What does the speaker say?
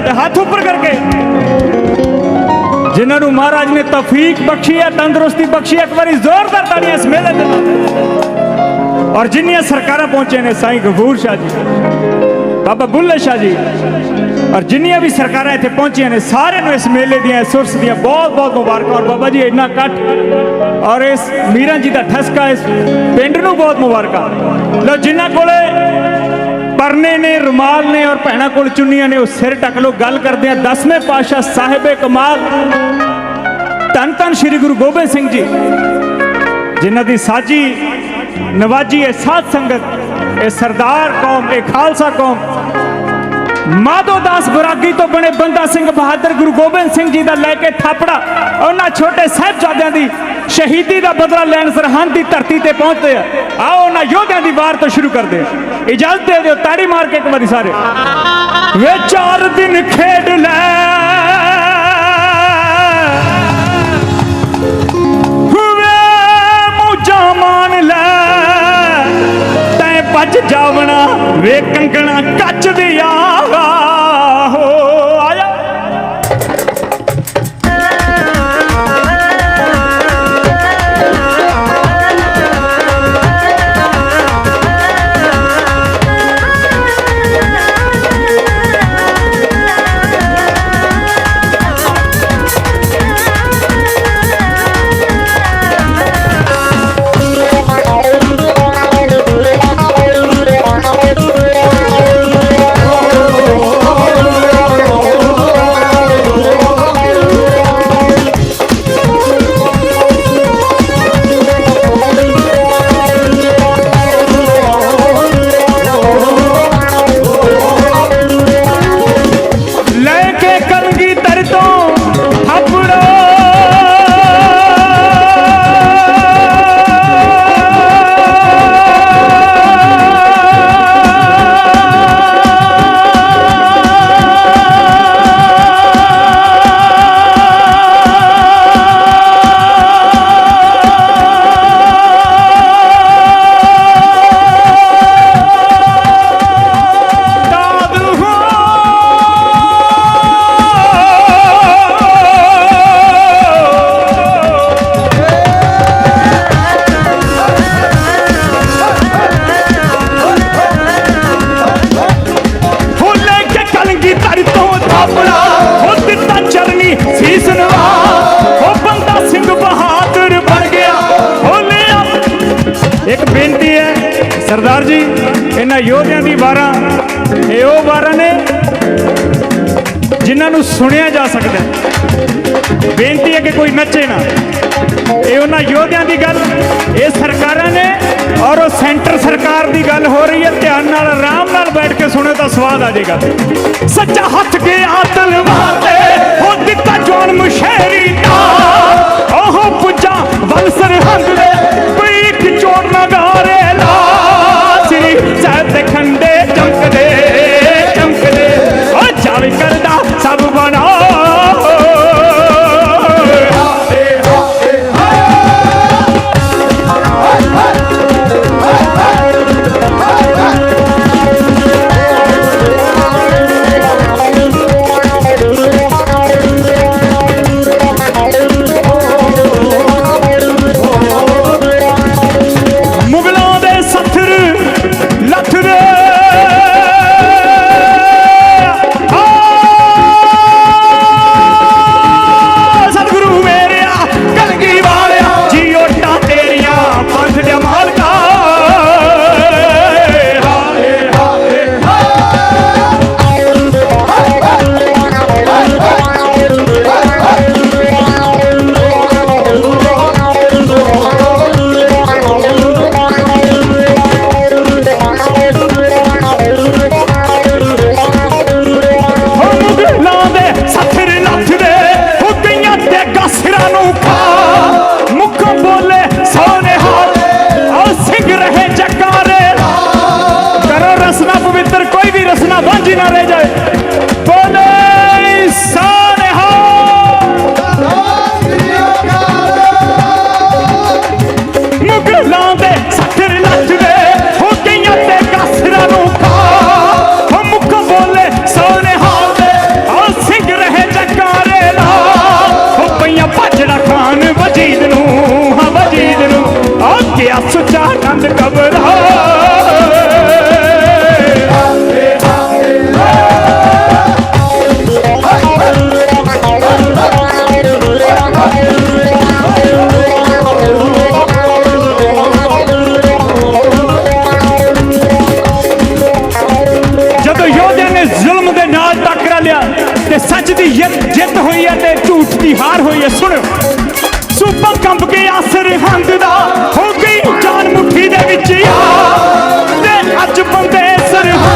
ਮੇਲੇ ਤੇ ਹੱਥ ਉੱਪਰ ਕਰਕੇ। ਜਿਨ੍ਹਾਂ ਨੂੰ ਮਹਾਰਾਜ ਨੇ ਤੌਫੀਕ ਬਖਸ਼ੀ ਹੈ, ਤੰਦਰੁਸਤੀ ਬਖਸ਼ੀ ਹੈ, ਇੱਕ ਵਾਰੀ ਜ਼ੋਰਦਾਰ ਤਾੜੀਆਂ ਇਸ ਮੇਲੇ ਦੇ ਨਾਂ। ਔਰ ਜਿੰਨੀਆਂ ਸਰਕਾਰਾਂ ਪਹੁੰਚੇ ਨੇ, ਸਾਈਂ ਗਫੂਰ ਸ਼ਾਹ ਜੀ, ਬਾਬਾ ਬੁੱਲੇ ਸ਼ਾਹ ਜੀ, ਔਰ ਜਿੰਨੀਆਂ ਵੀ ਸਰਕਾਰਾਂ ਇੱਥੇ ਪਹੁੰਚੀਆਂ ਨੇ, ਸਾਰਿਆਂ ਨੂੰ ਇਸ ਮੇਲੇ ਦੀਆਂ ਸੁਰਸ ਦੀਆਂ ਬਹੁਤ ਬਹੁਤ ਮੁਬਾਰਕਾਂ। ਔਰ ਬਾਬਾ ਜੀ, ਇੰਨਾ ਇਕੱਠ, ਔਰ ਇਸ ਮੀਰਾਂ ਜੀ ਦਾ ਠਸਕਾ ਇਸ ਪਿੰਡ ਨੂੰ ਬਹੁਤ ਮੁਬਾਰਕਾਂ। ਲੋ ਜਿਨ੍ਹਾਂ ਕੋਲੇ ਪਰਨੇ ਨੇ, ਰੁਮਾਲ ਨੇ ਔਰ ਭੈਣਾਂ ਕੋਲ ਚੁੰਨੀਆਂ ਨੇ, ਉਹ ਸਿਰ ਢੱਕ ਲੋ ਗੱਲ ਕਰਦੇ ਆ 10ਵੇਂ ਪਾਤਸ਼ਾਹ ਸਾਹਿਬੇ ਕਮਾਲ। ਧੰਨ ਧੰਨ ਸ੍ਰੀ ਗੁਰੂ ਗੋਬਿੰਦ ਸਿੰਘ ਜੀ, ਜਿਨ੍ਹਾਂ ਦੀ ਸਾਜੀ ਨਵਾਜੀ ਇਹ ਸਾਧ ਸੰਗਤ, ਇਹ ਸਰਦਾਰ ਕੌਮ, ਇਹ ਖਾਲਸਾ ਕੌਮ, ਮਾਧੋ ਦਾਸ ਬਰਾਗੀ ਤੋਂ ਬਣੇ ਬੰਦਾ ਸਿੰਘ ਬਹਾਦਰ ਗੁਰੂ ਗੋਬਿੰਦ ਸਿੰਘ ਜੀ ਦਾ ਲੈ ਕੇ ਥਾਪੜਾ, ਉਹਨਾਂ ਛੋਟੇ ਸਾਹਿਬਜ਼ਾਦਿਆਂ ਦੀ ਸ਼ਹੀਦੀ ਦਾ ਬਦਲਾ ਲੈਣ ਸਰਹੰਦ ਦੀ ਧਰਤੀ ਤੇ ਪਹੁੰਚਦੇ ਆ। ਆਓ ਉਹਨਾਂ ਯੋਧਿਆਂ ਦੀ ਵਾਰ ਤੋਂ ਸ਼ੁਰੂ ਕਰਦੇ ਇਜਾਜ਼ਤ ਦੇ ਦਿਓ, ਤਾੜੀ ਮਾਰ ਕੇ ਇੱਕ ਵਾਰੀ ਸਾਰੇ। ਵੇ ਚਾਰ ਦਿਨ ਖੇਡ ਲੈ। ਵੇ ਲੈ। ਤੈਂ ਭੱਜ ਜਾਵਣਾ, ਵੇ ਕੰਗਣਾ ਕੱਚ ਦਿਆ ਆ। ਉਹ ਵਾਰਾਂ ਨੇ ਜਿਨ੍ਹਾਂ ਨੂੰ ਸੁਣਿਆ ਜਾ ਸਕਦਾ ਬੇਨਤੀ ਹੈ ਕਿ ਕੋਈ ਨੱਚੇ ਨਾ। ਇਹ ਉਹਨਾਂ ਯੋਧਿਆਂ ਦੀ ਗੱਲ, ਇਹ ਸਰਕਾਰਾਂ ਨੇ ਔਰ ਉਹ ਸੈਂਟਰ ਸਰਕਾਰ ਦੀ ਗੱਲ ਹੋ ਰਹੀ ਹੈ। ਧਿਆਨ ਨਾਲ, ਆਰਾਮ ਨਾਲ ਬੈਠ ਕੇ ਸੁਣੋ ਤਾਂ ਸਵਾਦ ਆ ਜਾਏਗਾ। ਸੱਚਾ ਹੱਥ ਗਿਆ ਤਲਵਾਰ ਤੇ, ਹੋ ਦਿੱਤਾ ਜਵਾਨ ਮੁਸ਼ਹਿਰੀ ਨਾਲ ਟੱਕਰਾ ਲਿਆ। ਤੇ ਸੱਚ ਦੀ ਜਿੱਤ ਜਿੱਤ ਹੋਈ ਹੈ ਤੇ ਝੂਠ ਦੀ ਹਾਰ ਹੋਈ ਹੈ। ਸੁਣੋ ਸੂਬਾ ਕੰਬ ਕੇ ਆਸਰ ਹੰਦ ਦਾ ਹੋ ਗਈ ਜਾਨ ਮੁੱਠੀ ਦੇ ਵਿੱਚ ਆ ਤੇ ਅੱਜ ਬੰਦੇ ਸਰਹੰਦ